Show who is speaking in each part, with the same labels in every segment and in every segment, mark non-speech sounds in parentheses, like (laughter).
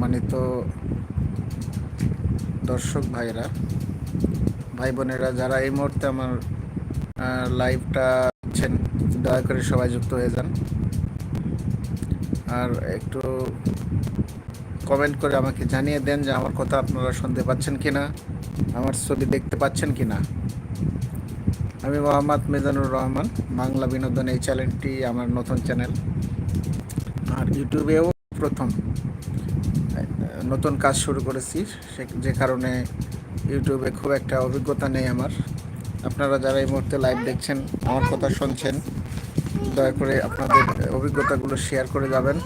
Speaker 1: সম্মানিত দর্শক ভাইরা ভাই বোনেরা, যারা এই মুহূর্তে আমার লাইভটা দেখছেন, দয়া করে সবাই যুক্ত হয়ে যান। আর একটু কমেন্ট করে আমাকে জানিয়ে দেন যে আমার কথা আপনারা শুনতে পাচ্ছেন কি না আমার ছবি দেখতে পাচ্ছেন কি না আমি মোহাম্মদ মিজানুর রহমান, বাংলা বিনোদন এই চ্যানেলটি আমার নতুন চ্যানেল আর ইউটিউবেও প্রথম। নতুন কাজ শুরু করেছি, সে- যে কারণে ইউটিউবে খুব একটা অভিজ্ঞতা নেই আমার। আপনারা যারা এই মুহূর্তে লাইভ দেখছেন, আমার কথা শুনছেন, দয়া করে আপনাদের অভিজ্ঞতাগুলো শেয়ার করে যাবেন।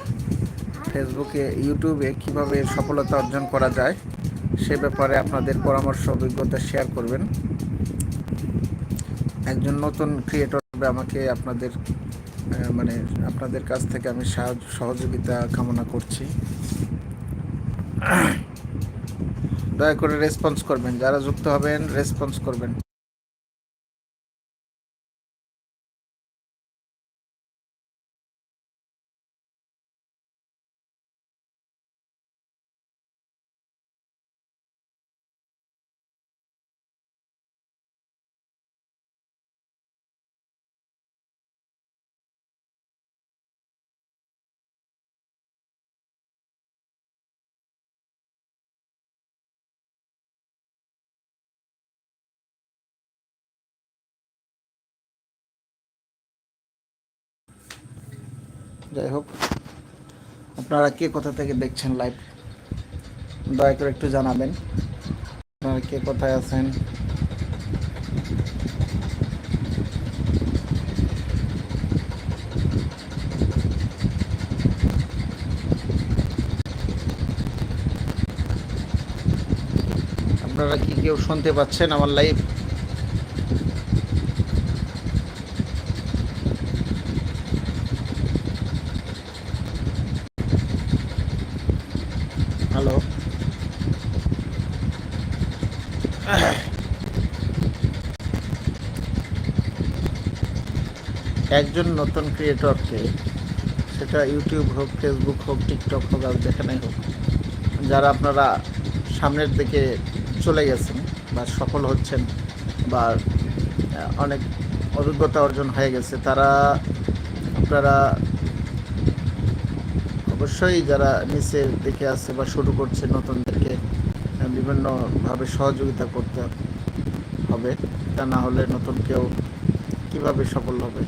Speaker 1: ফেসবুকে ইউটিউবে কীভাবে সফলতা অর্জন করা যায়, সে ব্যাপারে আপনাদের পরামর্শ, অভিজ্ঞতা শেয়ার করবেন। একজন নতুন ক্রিয়েটর আমাকে আপনাদের মানে আপনাদের কাছ থেকে আমি সাহায্য, সহযোগিতা কামনা করছি। দয়া করে রেসপন্স করবেন যারা যুক্ত হবেন রেসপন্স করবেন। যাই হোক, আপনারা কে কোথা থেকে দেখছেন লাইভ দয়া করে একটু জানাবেন। আপনারা কে কোথায় আছেন? আপনারা কি কেউ শুনতে পাচ্ছেন আমার লাইভ একজন নতুন ক্রিয়েটরকে সেটা ইউটিউব হোক ফেসবুক হোক টিকটক হোক, আর যেখানে হোক, যারা আপনারা সামনের দিকে চলে গেছেন বা সফল হচ্ছেন বা অনেক অভিজ্ঞতা অর্জন হয়ে গেছে, তারা আপনারা অবশ্যই যারা নিচের দিকে আছে বা শুরু করছে নতুনদেরকে বিভিন্নভাবে সহযোগিতা করতে হবে। তা না হলে নতুন কেউ কীভাবে সফল হবে?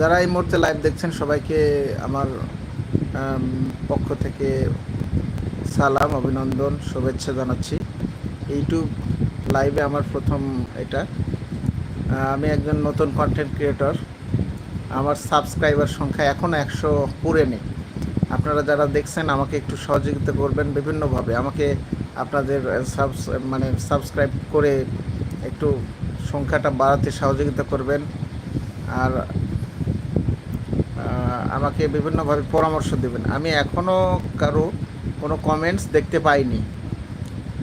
Speaker 1: যারা এই মুহূর্তে লাইভ দেখছেন, সবাইকে আমার পক্ষ থেকে সালাম, অভিনন্দন, শুভেচ্ছা জানাচ্ছি। ইউটিউব লাইভে আমার প্রথম এটা। আমি একজন নতুন কন্টেন্ট ক্রিয়েটর আমার সাবস্ক্রাইবার সংখ্যা এখনও একশো পুরে নেই। আপনারা যারা দেখছেন, আমাকে একটু সহযোগিতা করবেন বিভিন্নভাবে। আমাকে আপনাদের সাবস মানে সাবস্ক্রাইব করে একটু সংখ্যাটা বাড়াতে সহযোগিতা করবেন। আর আমাকে বিভিন্নভাবে পরামর্শ দেবেন। আমি এখনও কারও কোনো কমেন্টস দেখতে পাইনি।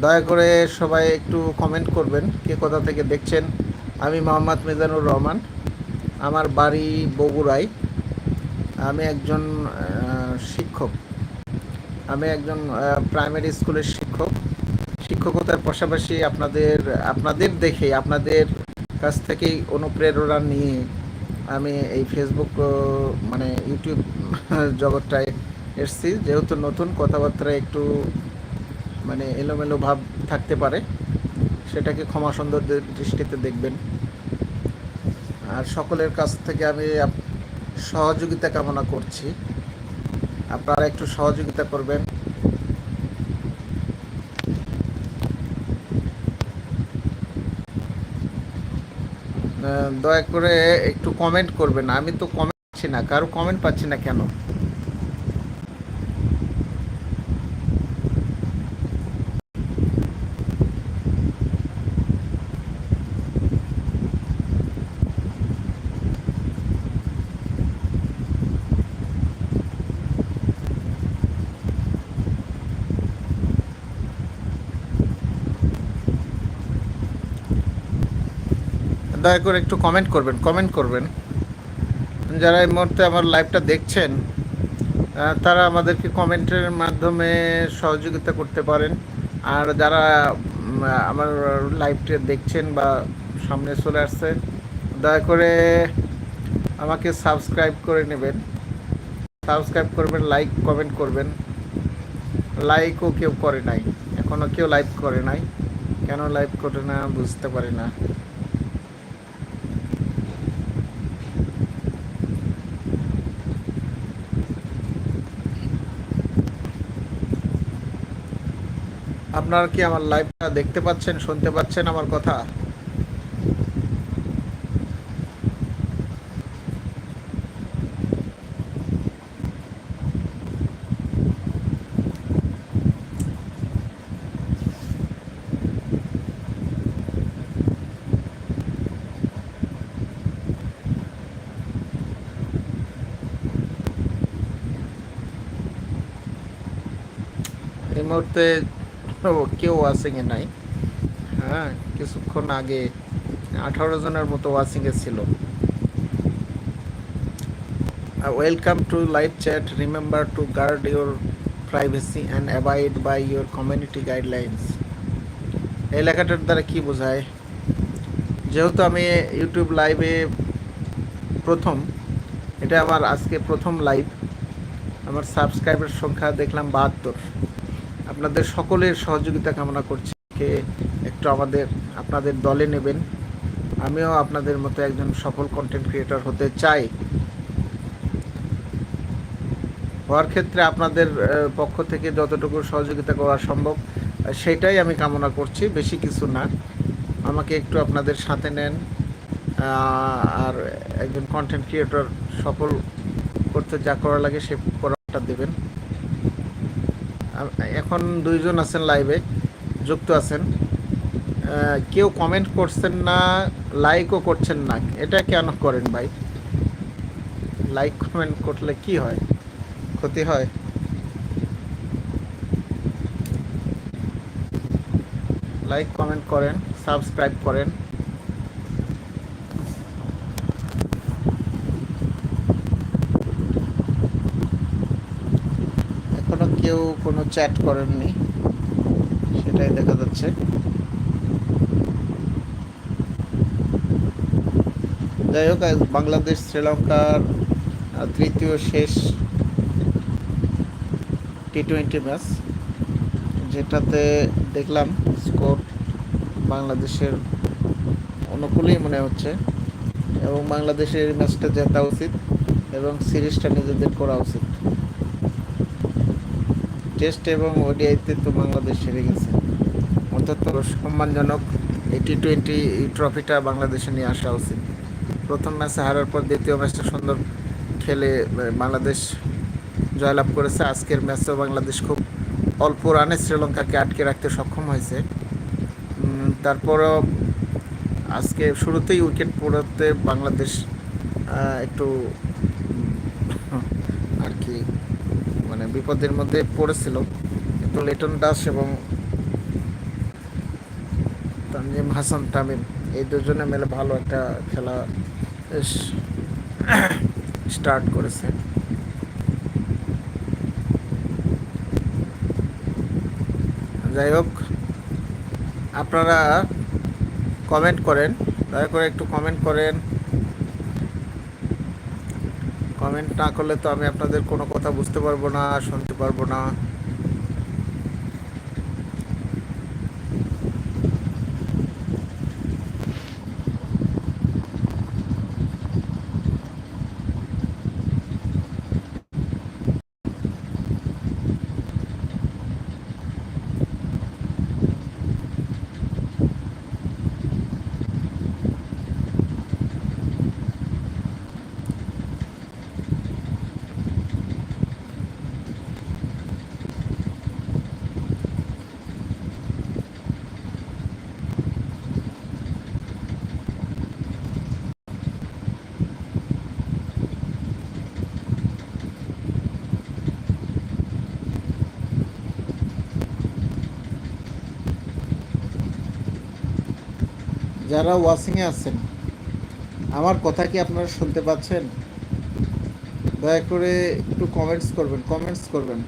Speaker 1: দয়া করে সবাই একটু কমেন্ট করবেন, কে কোথা থেকে দেখছেন? আমি মোহাম্মদ মিজানুর রহমান, আমার বাড়ি বগুড়ায়। আমি একজন শিক্ষক। আমি একজন প্রাইমারি স্কুলের শিক্ষক। শিক্ষকতার পাশাপাশি আপনাদের আপনাদের দেখে, আপনাদের কাছ থেকেই অনুপ্রেরণা নিয়ে আমি এই ফেসবুক মানে ইউটিউব (laughs) জগৎটায় এসছি। যেহেতু নতুন কথাবার্তা একটু মানে এলোমেলো ভাব থাকতে পারে, সেটাকে ক্ষমা সুন্দর দৃষ্টিতে দেখবেন। আর সকলের কাছ থেকে আমি সহযোগিতা কামনা করছি। আপনারা একটু সহযোগিতা করবেন। দয়া করে একটু কমেন্ট করবেন। আমি তো কমেন্ট পাচ্ছি না। কারও কমেন্ট পাচ্ছি না কেন? দয়া করে একটু কমেন্ট করবেন কমেন্ট করবেন। যারা এই মুহূর্তে আমার লাইভটা দেখছেন তারা আমাদেরকে কমেন্টের মাধ্যমে সহযোগিতা করতে পারেন। আর যারা আমার লাইভটা দেখছেন বা সামনে চলে আসছে, দয়া করে আমাকে সাবস্ক্রাইব করে নেবেন। সাবস্ক্রাইব করবেন লাইক কমেন্ট করবেন। লাইকও কেউ করে নাই। এখনও কেউ লাইক করে নাই। কেন লাইভ করে না বুঝতে পারি না। আপনারা কি আমার লাইভটা দেখতে পাচ্ছেন শুনতে পাচ্ছেন আমার কথা? এই মুহূর্তে কেউ ওয়াচিংয়ে নাই। হ্যাঁ কিছুক্ষণ আগে আঠারো জনের মতো ওয়াচিংয়ে ছিল। Welcome to live chat remember to guard your privacy and avoid by your community guidelines এই লেখাটার দ্বারা কি বোঝায়? যেহেতু আমি ইউটিউব লাইভে প্রথম, এটা আমার আজকে প্রথম লাইভ আমার সাবস্ক্রাইবার সংখ্যা দেখলাম বাহাত্তর। আপনাদের সকলের সহযোগিতা কামনা করছি। কে একটু আমাদের, আপনাদের দলে নেবেন। আমিও আপনাদের মতো একজন সফল কন্টেন্ট ক্রিয়েটর হতে চাই। হওয়ার ক্ষেত্রে আপনাদের পক্ষ থেকে যতটুকু সহযোগিতা করা সম্ভব সেটাই আমি কামনা করছি, বেশি কিছু না। আমাকে একটু আপনাদের সাথে নেন আর একজন কন্টেন্ট ক্রিয়েটর সফল করতে যা করা লাগে সে করাটা দেবেন। এখন দুইজন আছেন লাইভে যুক্ত আছেন। কেউ কমেন্ট করছেন না লাইকও করছেন না। এটা কেন করেন ভাই? লাইক কমেন্ট করলে কি হয়? ক্ষতি হয়? লাইক কমেন্ট করেন সাবস্ক্রাইব করেন এখনও কেউ কোনো চ্যাট করেননি, সেটাই দেখা যাচ্ছে। যাই হোক বাংলাদেশ, শ্রীলঙ্কার তৃতীয় শেষ টি টোয়েন্টি ম্যাচ যেটাতে দেখলাম স্কোর বাংলাদেশের অনুকূলেই মনে হচ্ছে এবং বাংলাদেশের ম্যাচটা জেতা উচিত এবং সিরিজটা নিজেদের করা উচিত। টেস্ট এবং ওডিআইতে তো বাংলাদেশ হেরে গেছে। অন্তত সম্মানজনক এই টি টোয়েন্টি ট্রফিটা বাংলাদেশে নিয়ে আসা উচিত। প্রথম ম্যাচে হারার পর দ্বিতীয় ম্যাচটা সুন্দর খেলে বাংলাদেশ জয়লাভ করেছে। আজকের ম্যাচেও বাংলাদেশ খুব অল্প রানে শ্রীলঙ্কাকে আটকে রাখতে সক্ষম হয়েছে। তারপরও আজকে শুরুতেই উইকেট পড়তে বাংলাদেশ একটু উম, আর কি মানে বিপদের মধ্যে পড়েছিল। কিন্তু লিটন দাস এবং তানজিম হাসান তামিম এই দুজনে মিলে ভালো একটা খেলা স্টার্ট করেছে। যাই হোক, আপনারা কমেন্ট করেন, দয়া করে একটু কমেন্ট করেন। কমেন্ট না করলে তো আমি আপনাদের কোনো কথা বুঝতে পারব না শুনতে পারব না। যারা ওয়াশিংয়ে আছেন, আমার কথা কি আপনারা শুনতে পাচ্ছেন? দয়া করে একটু কমেন্টস করবেন কমেন্টস করবেন।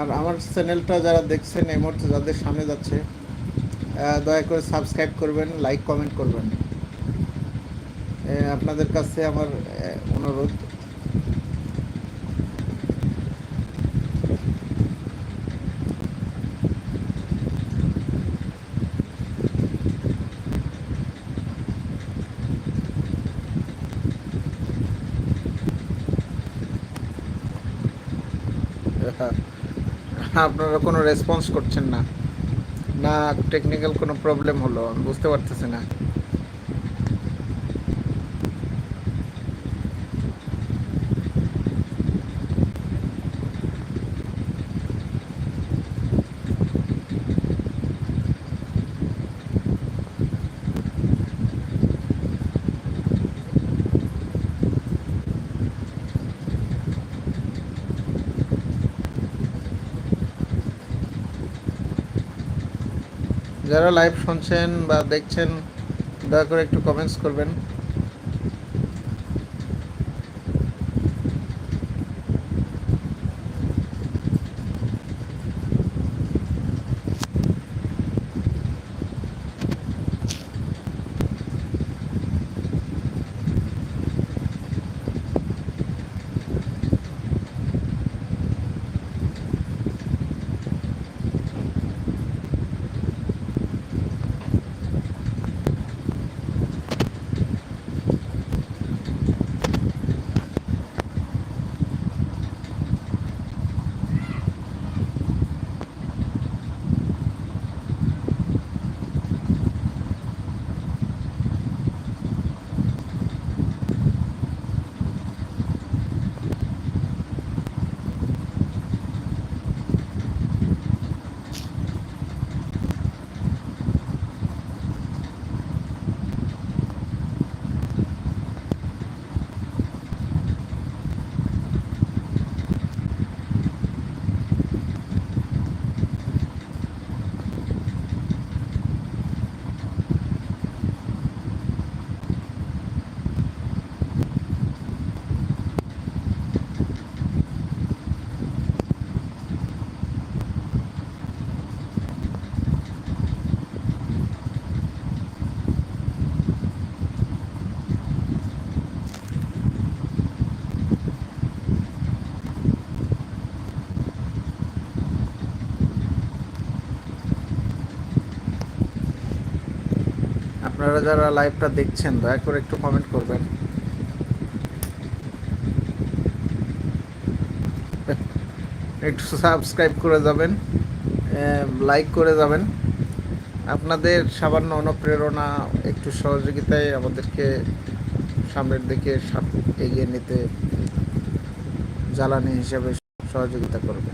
Speaker 1: আর আমার চ্যানেলটা যারা দেখছেন, এই মুহূর্তে যাদের সামনে যাচ্ছে দয়া করে সাবস্ক্রাইব করবেন লাইক কমেন্ট করবেন। আপনাদের কাছে আমার অনুরোধ। আপনারা কোনো রেসপন্স করছেন না। না টেকনিক্যাল কোনো প্রবলেম হলো বুঝতে পারতেছি না। যারা লাইভ শুনছেন বা দেখছেন দয়া করে একটু কমেন্টস করবেন। আপনারা যারা লাইভটা দেখছেন, দয়া করে একটু কমেন্ট করবেন। একটু সাবস্ক্রাইব করে যাবেন লাইক করে যাবেন। আপনাদের সামান্য অনুপ্রেরণা, একটু সহযোগিতায় আমাদেরকে সামনের দিকে এগিয়ে নিতে জ্বালানি হিসেবে সহযোগিতা করবে।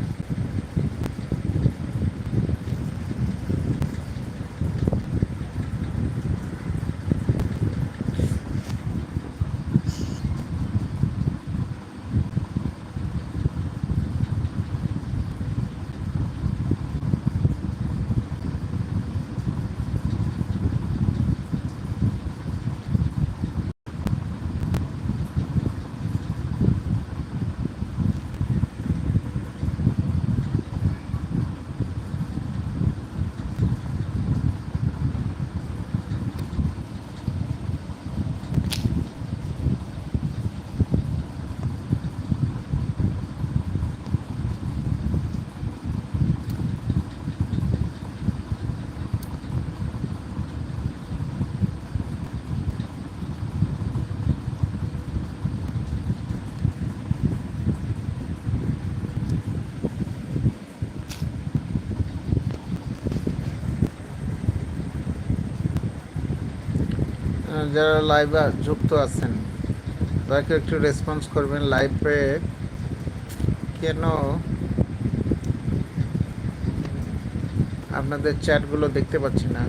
Speaker 1: যারা লাইভে যুক্ত আছেন তাকে একটু রেসপন্স করবেন লাইভে কেন আপনাদের চ্যাটগুলো দেখতে পাচ্ছি না?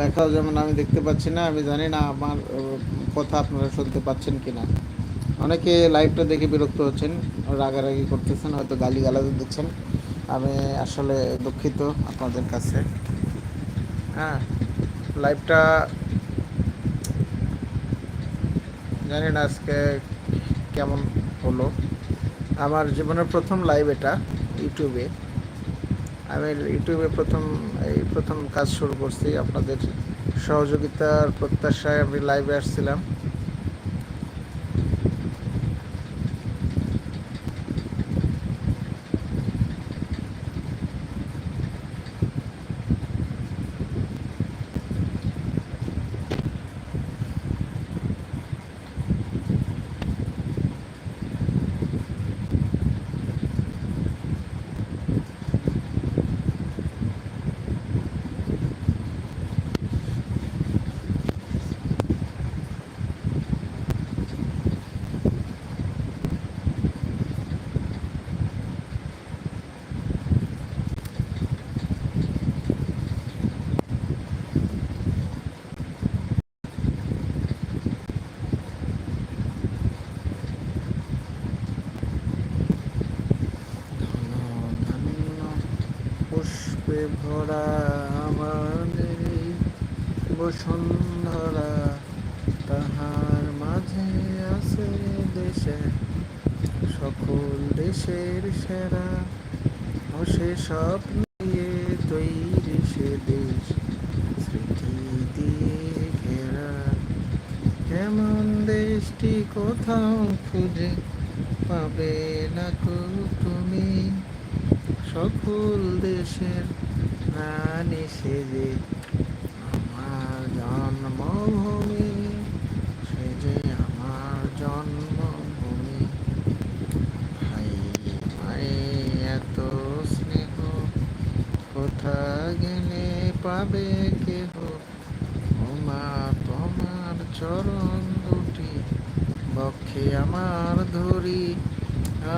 Speaker 1: লেখাও যেমন আমি দেখতে পাচ্ছি না, আমি জানি না আমার কথা আপনারা শুনতে পাচ্ছেন কি না অনেকে লাইভটা দেখে বিরক্ত হচ্ছেন, রাগারাগি করতেছেন, হয়তো গালি গালাজও দিচ্ছেন। আমি আসলে দুঃখিত আপনাদের কাছে। হ্যাঁ লাইভটা জানি না আজকে কেমন হলো। আমার জীবনের প্রথম লাইভ এটা, ইউটিউবে। আমি ইউটিউবে প্রথম এই প্রথম কাজ শুরু করছি। আপনাদের সহযোগিতার প্রত্যাশায় আমি লাইভে আসছিলাম ধন্য পুষ্পে ভরা আমাদের এই বসুন্ধরা তাহার মাঝে আছে দেশে সকল দেশের সেরা ও সে সব নিয়ে তৈরি সে দেশ। স্মৃতি দিয়ে ঘেরা কেমন দেশটি কোথাও খুঁজে পাবে না কো তুমি? সকল দেশের রানী সেজে চরণ দুটি, বক্ষে আমার ধরি,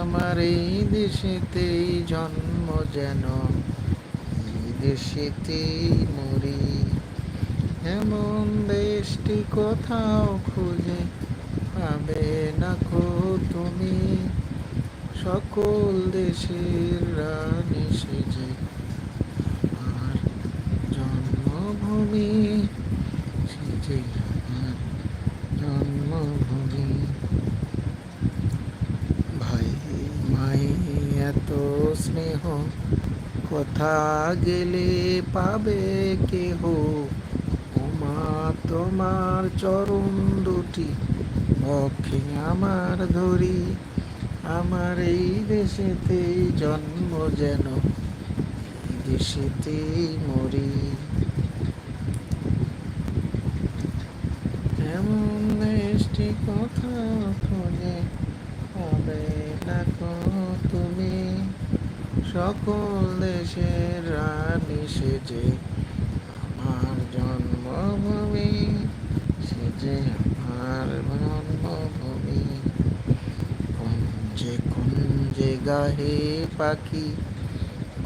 Speaker 1: আমার এই দেশেতেই জন্ম যেন, এই দেশেতেই মরি। এমন দেশটি কোথাও খুঁজে পাবে না কো তুমি, সকল দেশের রানী সেজে। আমার জন্মভূমি সেজে আমার জন্মভূমি ভাই মাই এত স্নেহ কোথা গেলে পাবে কেহ? ওমা তোমার চরণ দুটি। পক্ষে আমার ধরি, আমার এই দেশেতেই জন্ম যেন। এই দেশেতেই মরি। এমন কথা খুঁজে পাবে না তুমি? সকল দেশের রানী সেজে আমার জন্মভূমি, সেজে আমার জন্মভূমি। কুঞ্জে কুঞ্জে গাহে পাখি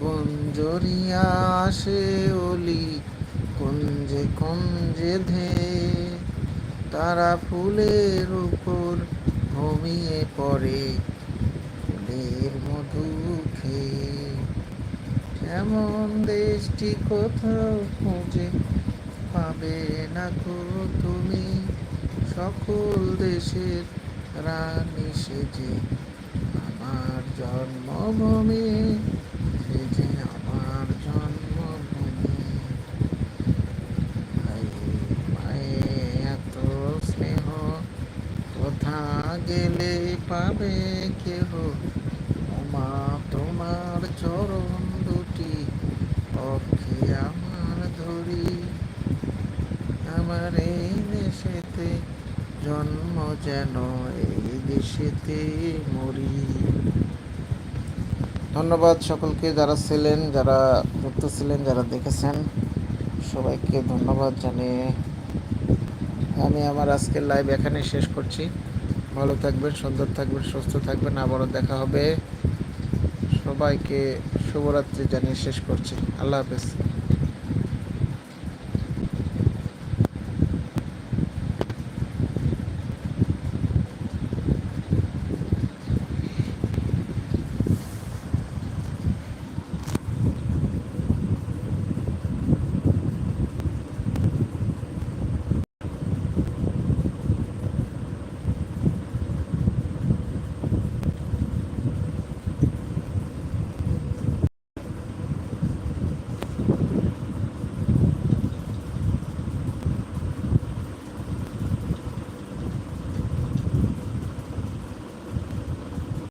Speaker 1: কুঞ্জরিয়া আসে ওলি কুঞ্জে কুঞ্জে ধে। তারা ফুলের উপর ঘুমিয়ে পড়ে ফুলের মধু এমন দেশটি কোথাও খুঁজে পাবে না গো তুমি? সকল দেশের রানী সেজে আমার জন্মভূমি সেজে আমার জন্মভূমি। মায়ে, এত স্নেহ, কোথা গেলে পাবে কেহ মা তোমার চরণ দুটি পক্ষে আমার ধরি আমার এই দেশেতে জন্ম যেন এই দেশেতে মরি। ধন্যবাদ সকলকে যারা ছিলেন, যারা যুক্ত ছিলেন, যারা দেখেছেন। সবাইকে ধন্যবাদ জানিয়ে আমি আমার আজকের লাইভ এখানে শেষ করছি। ভালো থাকবেন, সুন্দর থাকবেন, সুস্থ থাকবেন। আবারও দেখা হবে। সবাইকে শুভরাত্রি জানিয়ে শেষ করছি। আল্লাহ হাফেজ।